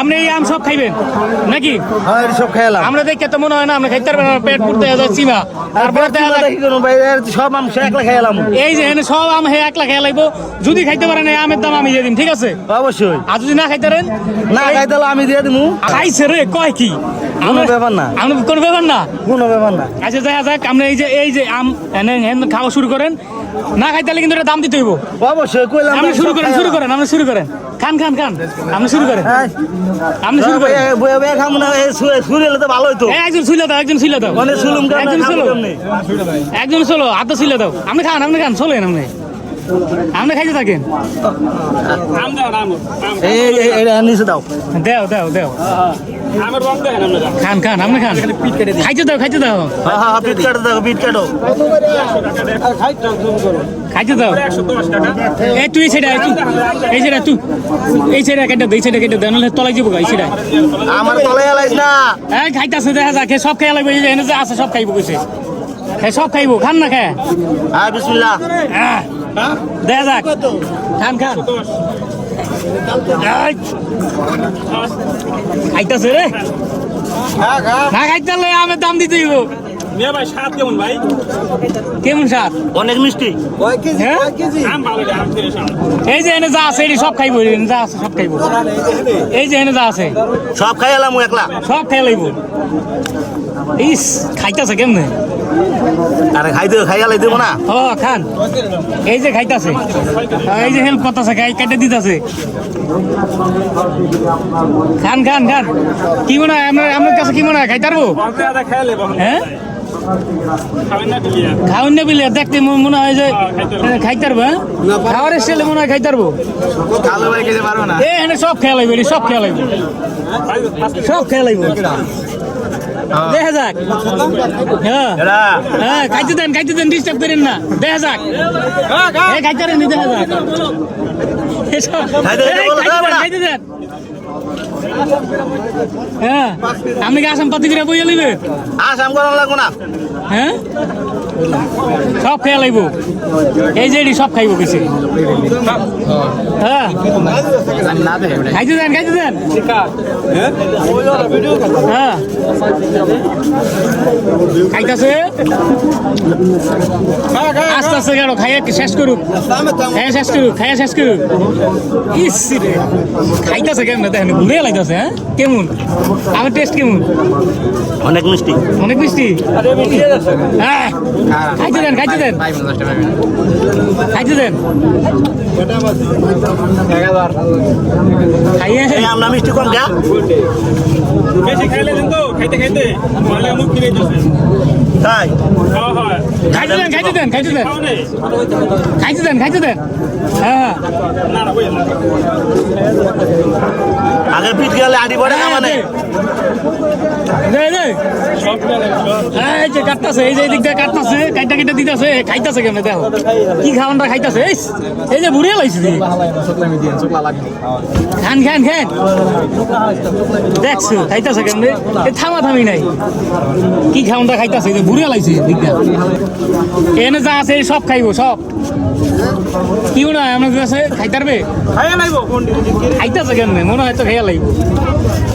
আপনি এই আম সব খাইবেন? নাকি? হ্যাঁ সব খেলাম আমরা দেখে তো মনে হয় না আমরা খাইতে পারবেন না, পেট পুড়তে যাচ্ছে চিমা। তারপরে সব আম একলা খেলাম এই যে এনে সব আম হে একলা খেয়ে লাগবো যদি খাইতে পারেন এই আমের দাম আমি দিয়ে দিন ঠিক আছে? অবশ্যই। আর যদি না খাইতে পারেন না খাইতে আমি দিয়ে দিমু। খাইছে রে কয় কি? কোনো ব্যাপার না। কোনো ব্যাপার না। কোনো ব্যাপার না। আচ্ছা দেখা যাক আমরা এই যে এই যে আম খাওয়া শুরু করেন। না খাইতে হলে কিন্তু এটা দাম দিতে হইব। অবশ্যই কইলাম আপনি শুরু করেন। শুরু করেন আপনি শুরু করেন। খান খান খান। আপনি শুরু করেন। হ্যাঁ। আপনি শুরু করেন। বয়ে বয়ে খামু না এই তো ভালো হইতো একজন ছিল দাও একজন ছিল দাও। মানে কেমনে, একজন খাব একজন ছিল হাতে ছিল দাও। আপনি খান আপনি খান চলেন আপনি। আপনি খাইতে থাকেন। এই এই এটা নিচে দাও। দেও দেও দেও। খান খান আপনি খান। খাইতে দাও খাইতে দাও। হ্যাঁ হ্যাঁ বিট কাটো দাও বিট কাটো। খাইতে দাও। এই তুই তুই। এই আয়, তুই। এই সাইডে কেটে দে এই সাইডে কেটে দে নাহলে তলাই যাব এই আয়। আমার তলে এলাইস না। এই খাইতাছে দেখা যাক এ সব খেয়ে লাগবে এই যে এনে যে আছে সব খাইবো কইছে। এ সব খাইবো খান না খেয়ে হ্যাঁ বিসমিল্লাহ। আহ, দেখা যাক। খান খান। খাইতাছে রে? না আমের দাম দিতে কেমন ভাই? স্বাদ অনেক মিষ্টি। হ্যাঁ? এই যে এনে যা আছে সব খাইবো যা আছে সব খাইবো। এই যে এনে যা আছে। সব খাই এলাম একলা। সব খেয়ে লাগবো ইস খাইতাছে কেমনে? আরে খাই এলাই দেবো না? ও খান। এই যে খাইতাছে। এই যে হেল্প করতেছে খাই কেটে দিতেছে। খান খান খান। কি মনে হয় আপনার আপনার কাছে কি মনে হয় খাইতে পারব? খেয়ালে হ্যাঁ? খাওয়ান না বিলে দেখতে মনে হয় যে খাইতে পারব হ্যাঁ? খাওয়ার এসে মনে হয় খাইতে পারব। সব খেয়া লাগবে এটি সব খেয়া লাগবে। সব খেয়া লাগবে। দেখা যাক। হ্যাঁ। হ্যাঁ খাইতে দেন খাইতে দেন ডিস্টার্ব করেন না। দেখা যাক। খাইতে দেন দেখা যাক খাইতে দেন। হ্যাঁ আপনি কি আসাম পাতি করে বইয়া লিবে আসাম করার লাগবো না। হ্যাঁ? সব খেয়া লাগব এই যে সব খাইব কিছু। হ্যাঁ। খাইতে দেন খাইতে দেন। হ্যাঁ। খাইতেছে? আস্তে আস্তে কেন? খাইয়ে শেষ করুক। খাইয়া শেষ করুক খাইয়া শেষ করুক। খাইতেছে কেমন? দেখেন ঘুরে লাইতেছে হ্যাঁ? কেমন? আমার টেস্ট কেমন? অনেক মিষ্টি। অনেক মিষ্টি? হ্যাঁ। খাইতে দেন খাইতে দেন। খাইতে দেন। খাইয়ে আমরা মিষ্টি কম যা বেশি খাইলে কিন্তু খাইতে খাইতে মালে মুখ কিনে দিচ্ছে তাই? হ্যাঁ হ্যাঁ। খাইতে দেন খাইতে দেন খাইতে দেন। খাইতে দেন খাইতে দেন। হ্যাঁ আগে পিঠ গেলে আড়ি পড়ে না এই যে কাটতাছে এই যে দিক দিয়ে কাটতাছে কাইটা কাইটা দিতাছে খাইতাছে কেমনে দেখো। কি খাওয়ানটা খাইতাছে এই এই যে বুড়িয়ে লাইছে খান খান খান। দেখছ খাইতাছে কেমনে? এই থামা থামি নাই। কি খাওয়ানটা খাইতাছে এই যে বুড়িয়ে লাইছে দিক এনে যা আছে সব খাইবো সব। কি হয় আমার কাছে খাইতারবে খাইয়া খাইতাছে কেমনে? মনে হয় তো খাইয়া লাগবে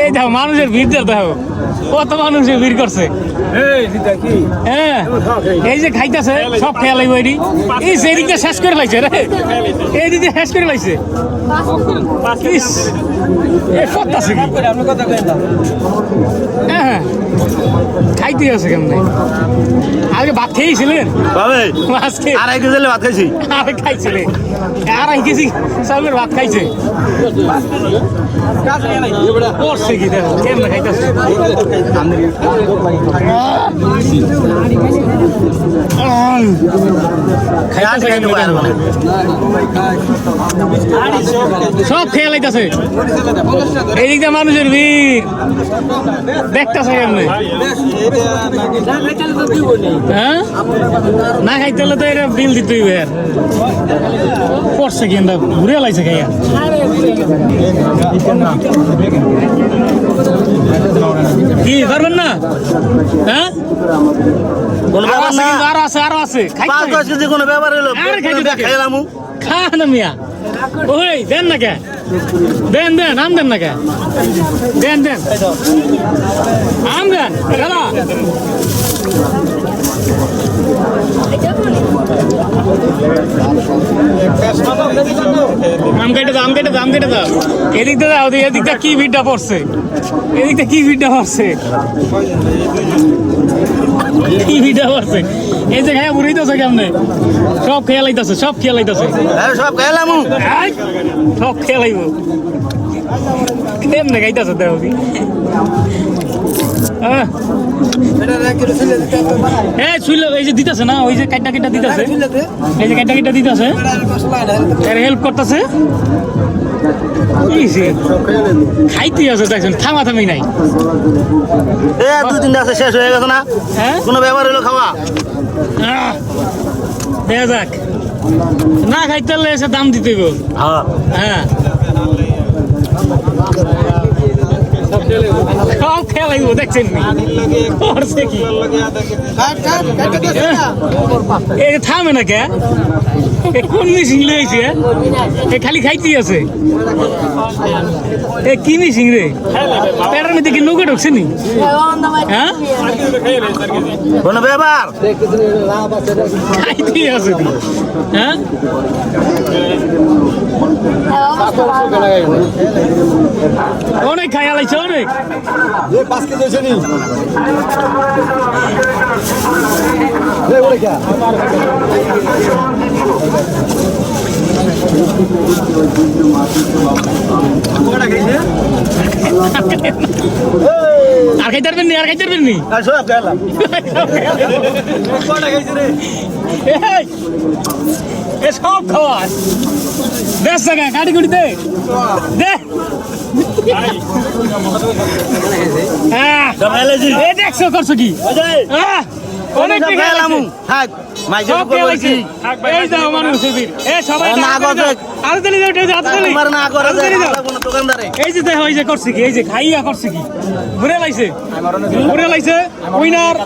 এই দেখো মানুষের ভিড় দেখো দেখো কত মানুষের ভিড় করছে। এই হ্যাঁ এই। যে খাইতেছে সব খেয়া লাগবে এটি। এই যে এদিকটা শেষ করে লাইছে রে। এই দিকে শেষ করে লাইছে। হ্যাঁ খাইতে আছে কেমনে? আগে ভাত খেয়েছিলেন? বাবে আজকে? আড়াই কেজি ভাত খাইছি। আড়াই কেজি চাউলের ভাত খাইছে। করছে কি দেখো কেমনে খাইতেছে? খাইতেছে সব খেয়ে লাইতেছে। এই দিকটা মানুষের ভিড়। দেখতেছে কেমনে? হ্যাঁ? না খাইতে হলে তো এটা বিল দিতে হইবে আর। করছে কিন্তু ঘুরে লাইছে খাইয়া। কি পারবেন না? হ্যাঁ? আরও আছে আরও আছে আরও আছে। পাঁচ খাইতে কোনো ব্যাপার হলো। খাইলাম। মিয়া। ওই দেন না কে? দেন দেন, আম দেন না কে দেন দেন। আম দেন খেলা কেটে কেটে দাও, আম কেটে দাও। এদিক দাও এদিকটা কি ভিড়টা পড়ছে? এদিকটা কি ভিড়টা কি ভিড়টা পড়ছে? এই যে খায়া বুড়িতে কেমনে? সব খেয়াল আইতাছে সব খেয়াল আইতাছে আরে সব আই, সব খেলাইব কেমনে গাইতাছে দেহবি এই শুইল এই যে দিতেছে না ওই যে কাইটা কাইটা দিতেছে। এই যে কাইটা কাইটা দিতেছে। এর হেল্প করতেছে। খাইতে আছে দেখছেন থামা থামি নাই। এ দুই তিনটা আছে শেষ হয়ে গেছে না? হ্যাঁ? কোনো ব্যাপার হলো খাওয়া? দেখা যাক। না খাইতে হলে এসে দাম দিতে হইব। হ্যাঁ। সব খেলাইব দেখছেন নি? করছে কি? থামে না কে? কোন মিশিং লইছে এ খালি খাইতেই আছে। এ কি মিশিং রে পেটের মধ্যে কি নৌকা ঢুকছে নি? হ্যাঁ কোনো ব্যাপার খাইতেই আছে হ্যাঁ অনেক খাইয়া লাইছে অনেক। আর খাইতে পারবেন নি? আর খাইতে পারবেন নি? আর সব খাইলাম এই, সব খাওয়া। বেশ জায়গা কাটি কুটি দে। হ্যাঁ, দেখছ করছ কি? অনেক সব টাকা খাইলাম লাগছে। থাক মাইজে সব এই যাও মানুষের ভিড় এ সবাই না হাত তালি করছে। দাও। হাত তালি দাও, এটা হাত তালি। তোমার না করে দাও। দোকানদারে এই যে দেখো এই যে করছে কি? এই যে খাইয়া করছে কি? ঘুরে লাইছে। ঘুরে লাইছে। উইনার।